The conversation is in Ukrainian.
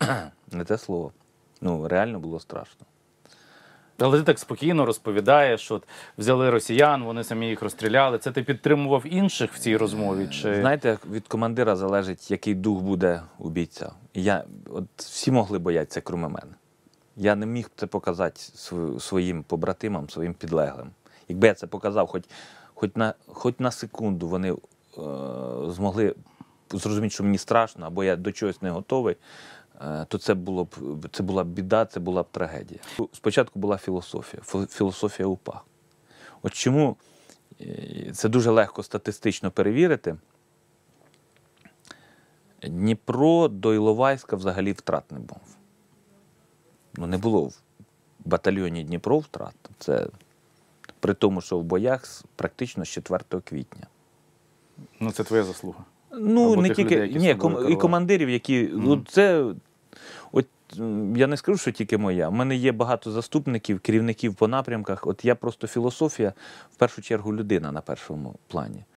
Не те слово. Ну, реально було страшно. Але ти так спокійно розповідаєш, що взяли росіян, вони самі їх розстріляли. Це ти підтримував інших в цій розмові? Чи Знаєте, від командира залежить, який дух буде у бійця. Я, от всі могли боятися, крім мене. Я не міг це показати своїм побратимам, своїм підлеглим. Якби я це показав, хоч, хоч, на, хоч на секунду вони е, змогли зрозуміти, що мені страшно, або я до чогось не готовий, то це, було б, це була б біда, це була б трагедія. Спочатку була філософія, філософія УПА. От чому е, це дуже легко статистично перевірити. Дніпро до Іловайська взагалі втрат не був. Ну, не було в батальйоні Дніпро втрат. Це при тому, що в боях практично з 4 квітня. ну це твоя заслуга? Ну, Або не тільки людей, ні, ком, і командирів, які. Ну, це, я не скажу, що тільки моя. У мене є багато заступників, керівників по напрямках. От я просто філософія, в першу чергу, людина на першому плані.